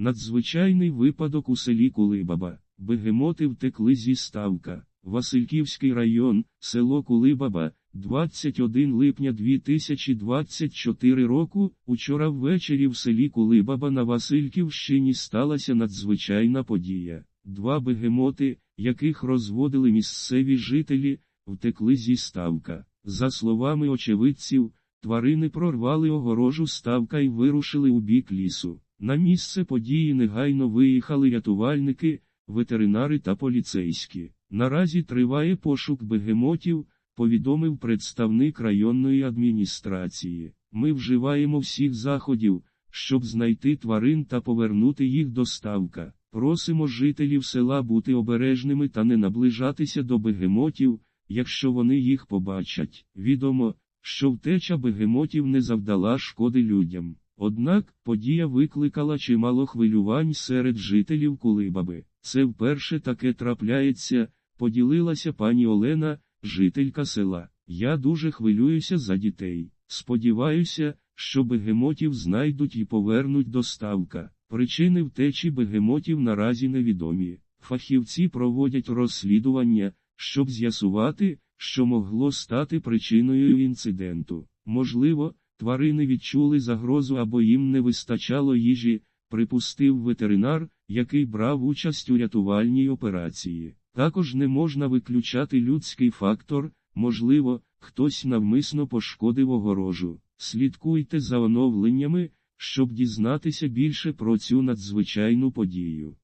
Надзвичайний випадок у селі Кулибаба. Бегемоти втекли зі ставка. Васильківський район, село Кулибаба, 21 липня 2024 року. Учора ввечері в селі Кулибаба на Васильківщині сталася надзвичайна подія. Два бегемоти, яких розводили місцеві жителі, втекли зі ставка. За словами очевидців, тварини прорвали огорожу ставка і вирушили у бік лісу. На місце події негайно виїхали рятувальники, ветеринари та поліцейські. Наразі триває пошук бегемотів, повідомив представник районної адміністрації. Ми вживаємо всіх заходів, щоб знайти тварин та повернути їх до ставка. Просимо жителів села бути обережними та не наближатися до бегемотів, якщо вони їх побачать. Відомо, що втеча бегемотів не завдала шкоди людям. Однак подія викликала чимало хвилювань серед жителів Кулибаби. Це вперше таке трапляється, поділилася пані Олена, жителька села. Я дуже хвилююся за дітей. Сподіваюся, що бегемотів знайдуть і повернуть до ставка. Причини втечі бегемотів наразі невідомі. Фахівці проводять розслідування, щоб з'ясувати, що могло стати причиною інциденту. Можливо, тварини відчули загрозу або їм не вистачало їжі, припустив ветеринар, який брав участь у рятувальній операції. Також не можна виключати людський фактор, можливо, хтось навмисно пошкодив огорожу. Слідкуйте за оновленнями, щоб дізнатися більше про цю надзвичайну подію.